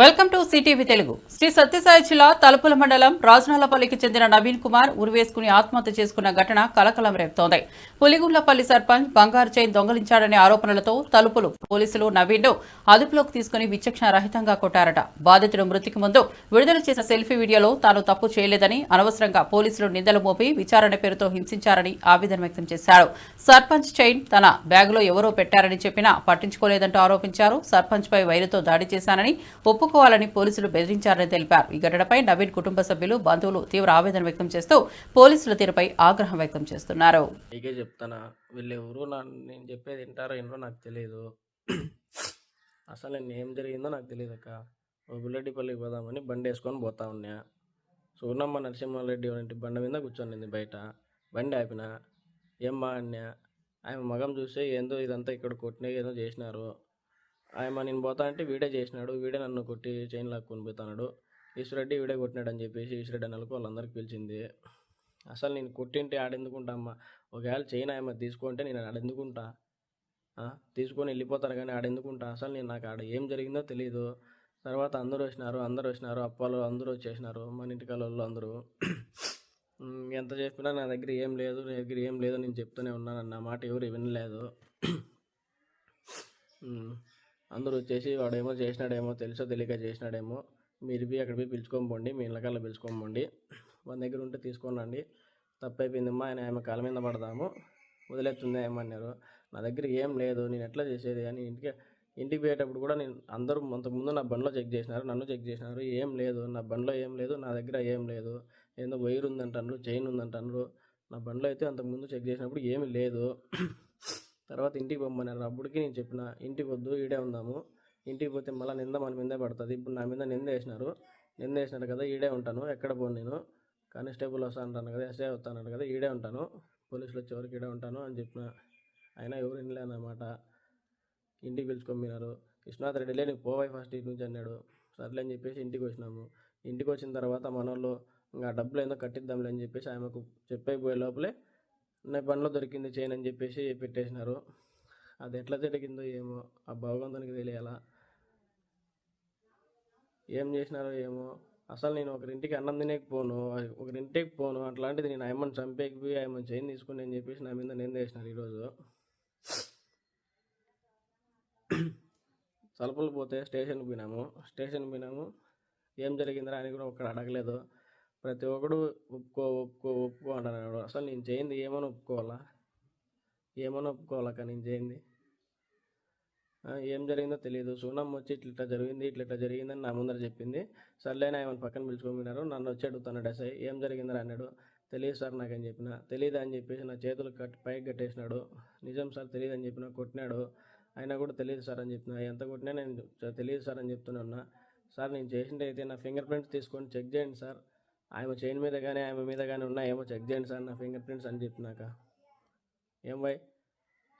Welcome to CTV Telugu. Sri Sathya Sai Talupula మండలం రాజనాలపల్లికి చెందిన నవీన్ కుమార్ ఉరివేసుకుని ఆత్మహత్య చేసుకున్న ఘటన కలకలం రేపుతోంది. పులిగుండ్లపల్లి సర్పంచ్ బంగారు చైన్ దొంగలించాడనే ఆరోపణలతో తలుపులు పోలీసులు నవీన్ను అదుపులోకి తీసుకుని విచక్షణ రహితంగా కొట్టారట. బాధితుడు మృతికి ముందు విడుదల చేసిన సెల్ఫీ వీడియోలో తాను తప్పు చేయలేదని అనవసరంగా పోలీసులు నిందలు మోపి విచారణ పేరుతో హింసించారని ఆవేదన వ్యక్తం చేశారు సర్పంచ్ చైన్ తన బ్యాగులో ఎవరో పెట్టారని చెప్పినా పట్టించుకోలేదంటూ ఆరోపించారు. సర్పంచ్ పై వైరుతో దాడి చేశానని ఒప్పు ఒప్పుకోవాలని పోలీసులు బెదిరించారని తెలిపారు. ఈ ఘటనపై నవీన్ కుటుంబ సభ్యులు బంధువులు తీవ్ర ఆవేదన వ్యక్తం చేస్తూ పోలీసుల తీరుపై ఆగ్రహం వ్యక్తం చేస్తున్నారు. చెప్తానా వీళ్ళు నా నేను చెప్పేది వింటారో ఏంటో నాకు తెలియదు. అసలు నేను ఏం జరిగిందో నాకు తెలియదు అక్క. ఓ బుల్లెడ్డిపల్లికి పోదామని బండి వేసుకొని పోతా ఉన్నా. సూర్ణమ్మ నరసింహారెడ్డి వంటి బండి మీద కూర్చొనింది బయట. బండి ఆపిన ఏమ్మా అన్నా ఆయన మగం చూస్తే ఏందో ఇదంతా ఇక్కడ కొట్టిన ఏదో చేసినారు. ఆయన నేను పోతా అంటే వీడే చేసినాడు వీడే నన్ను కొట్టి చైన్ లాక్కొని పోతాడు ఈశ్వరెడ్డి వీడే కొట్టినాడు అని చెప్పేసి ఈశ్వరెడ్డి అన్నలకు వాళ్ళందరికీ పిలిచింది. అసలు నేను కొట్టింటే ఆడెందుకుంటా అమ్మ? ఒకవేళ చైన్ ఆయమ్మ తీసుకుంటే నేను ఆడెందుకుంటా? తీసుకొని వెళ్ళిపోతాను కానీ ఆడెందుకుంటా? అసలు నేను నాకు ఆడ ఏం జరిగిందో తెలియదు తర్వాత అందరూ వచ్చినారు అందరూ వచ్చినారు అప్పాలు అందరూ వచ్చేసినారు మన ఇంటికాల వాళ్ళు అందరూ. ఎంత చెప్పినా నా దగ్గర ఏం లేదు నా దగ్గర ఏం లేదు నేను చెప్తూనే ఉన్నాను నా మాట ఎవరు వినలేదు. అందరూ వచ్చేసి వాడేమో చేసినాడేమో తెలుసో తెలియక చేసినాడేమో మీరు పోయి అక్కడ పోయి పిలుచుకొని పోండి మీ ఇళ్ళకల్లా పిలుచుకొని పోండి. మన దగ్గర ఉంటే తీసుకొని రండి. తప్పైపోయిందమ్మా ఆయన ఆమె కాళ్ళ మీద పడదాము. వదిలేస్తుంది ఏమన్నారు నా దగ్గర ఏం లేదు నేను ఎట్లా చేసేది అని ఇంటికి ఇంటికి పోయేటప్పుడు కూడా నేను అందరూ అంతకుముందు నా బండిలో చెక్ చేసినారు నన్ను చెక్ చేసినారు. ఏం లేదు నా బండిలో ఏం లేదు నా దగ్గర ఏం లేదు. ఏందో వైర్ ఉందంటారు చైన్ ఉందంటారు నా బండిలో అయితే అంతకుముందు చెక్ చేసినప్పుడు ఏమీ లేదు. తర్వాత ఇంటికి పొమ్మన్నారు. అప్పటికి నేను చెప్పిన ఇంటికి వద్దు ఈడే ఉందాము. ఇంటికి పోతే మళ్ళీ నింద మన మీదే పడుతుంది. ఇప్పుడు నా మీద నింద వేసినారు. నింద వేసినారు కదా ఈడే ఉంటాను. ఎక్కడ పోను నేను? కానిస్టేబుల్ వస్తా అంటాను కదా ఎస్ఐ వస్తాను కదా ఈడే ఉంటాను. పోలీసులు వచ్చే వరకు ఈడే ఉంటాను అని చెప్పిన. అయినా ఎవరు వినలేదన్నమాట. ఇంటికి పిలుచుకొమ్మినారు విశ్వనాథ్ రెడ్డి లేని పోవాయి ఫస్ట్ ఇటు నుంచి అన్నాడు. సర్లే అని చెప్పేసి ఇంటికి వచ్చినాము. ఇంటికి వచ్చిన తర్వాత మన వాళ్ళు ఇంకా డబ్బులు ఏందో కట్టిద్దాంలే అని చెప్పేసి ఆమెకు చెప్పైపోయే లోపలే నా పనిలో దొరికింది చైన్ అని చెప్పేసి పెట్టేసినారు. అది ఎట్లా జరిగిందో ఏమో ఆ భగవంతునికి తెలియాలా? ఏం చేసినారో ఏమో. అసలు నేను ఒకరింటికి అన్నం తినేకి పోను ఒకరింటికి పోను అట్లాంటిది నేను ఆయమ్మని చంపేకి పోయి ఆయమ్మని చైన్ తీసుకుని అని చెప్పేసి నా మీద నేను వేసినారు ఈరోజు. తలుపులు పోతే స్టేషన్కి పోయినాము. స్టేషన్కి పోయినాము. ఏం జరిగిందిరా అని కూడా ఒక్కడ అడగలేదు. ప్రతి ఒక్కడు ఒప్పుకో ఒప్పుకో ఒప్పుకో అంటున్నాడు అసలు నేను చేయింది ఏమని ఒప్పుకోవాలా? ఏమని ఒప్పుకోవాలా కానీ నేను చేయింది ఏం జరిగిందో తెలియదు సూనమ్మ వచ్చి ఇట్లా ఇట్లా జరిగింది ఇట్లా ఇట్లా జరిగిందని నా ముందర చెప్పింది. సర్లేనా ఆయన పక్కన పిలుచుకోమన్నారు. నన్ను వచ్చి అడుగుతున్నాడు ఎస్ఐ ఏం జరిగిందని అన్నాడు. తెలియదు సార్ నాకని చెప్పిన. తెలియదు అని చెప్పేసి నా చేతులు కట్ పైకి కట్టేసినాడు. నిజం సార్ తెలియదు అని చెప్పిన కొట్టినాడు. అయినా కూడా తెలియదు సార్ అని చెప్పిన. ఎంత కొట్టినా నేను తెలియదు సార్ అని చెప్తున్నా సార్ నేను చేసింటే అయితే నా ఫింగర్ ప్రింట్స్ తీసుకొని చెక్ చేయండి సార్. ఆమె చైన్ మీద కానీ ఆమె మీద కానీ ఉన్నాయేమో చెక్ చేయండి సార్ నా ఫింగర్ ప్రింట్స్ అని చెప్పినాక. ఏం భయ్?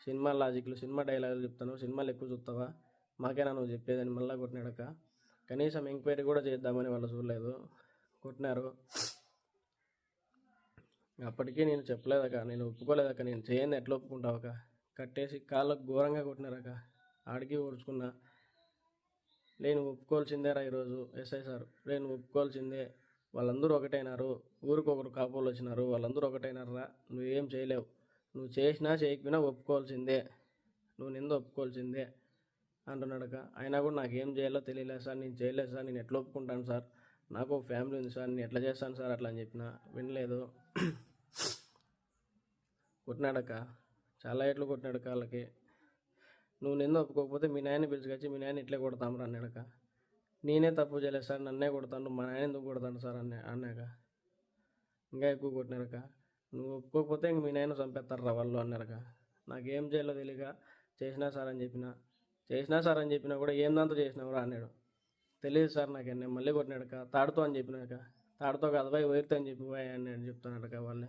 సినిమా లాజిక్లు సినిమా డైలాగులు చెప్తాను. సినిమాలు ఎక్కువ చూస్తావా? మాకేనా నువ్వు చెప్పేదని మళ్ళీ కొట్టినాడక కనీసం ఎంక్వైరీ కూడా చేద్దామని వాళ్ళు చూడలేదు. కొట్టినారు. అప్పటికీ నేను చెప్పలేదక నేను ఒప్పుకోలేదక నేను చేయని ఎట్లా ఒప్పుకుంటావక కట్టేసి కాళ్ళకు ఘోరంగా కొట్టినారక ఆడికి ఓడ్చుకున్నా నేను ఒప్పుకోవాల్సిందేరా ఈరోజు ఎస్ఐ సార్. నేను ఒప్పుకోవాల్సిందే. వాళ్ళందరూ ఒకటైనారు ఊరికొకరు కాపులు వచ్చినారు వాళ్ళందరూ ఒకటైనారా నువ్వేం చేయలేవు. నువ్వు చేసినా చేయకపోయినా ఒప్పుకోవాల్సిందే. నువ్వు నింద ఒప్పుకోవాల్సిందే అంటున్నాడక అయినా కూడా నాకు ఏం చేయాలో తెలియలేదు సార్ నేను చేయలేదు సార్ నేను ఎట్లా ఒప్పుకుంటాను సార్? నాకు ఒక ఫ్యామిలీ ఉంది సార్ నేను ఎట్లా చేస్తాను సార్ అట్లా అని చెప్పిన వినలేదు. కొట్టినాడక చాలా ఏట్లు కొట్టినాడు కాళ్ళకి నువ్వు నిన్న ఒప్పుకోకపోతే మీ నాయన పిలుచుకొచ్చి మీ నాయన ఇట్లే కొడతామరా అన్నాడక నేనే తప్పు చేయలేదు సార్ నన్నే కొడతాను మా నాయన ఎందుకు కొడతాను సార్ అన్నా అన్నాక ఇంకా ఎక్కువ కొట్టినారక నువ్వు ఒప్పుకోకపోతే ఇంక మీ నాయన చంపేస్తారా వాళ్ళు అన్నారక నాకేం చేయాలో తెలియక చేసినా సార్ అని చెప్పిన చేసినా సార్ అని చెప్పినా కూడా ఏం దాంతో కూడా అన్నాడు తెలియదు సార్ నాకు నేను మళ్ళీ కొట్టినాడక తాడుతో అని చెప్పినాక తాడుతో కాదు పోయి వైర్తో అని చెప్పి పోయి అని చెప్తున్నాడక వాళ్ళే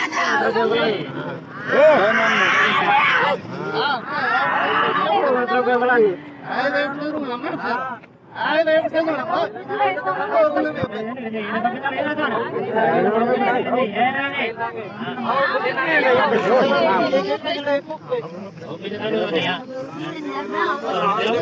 guys. ఏ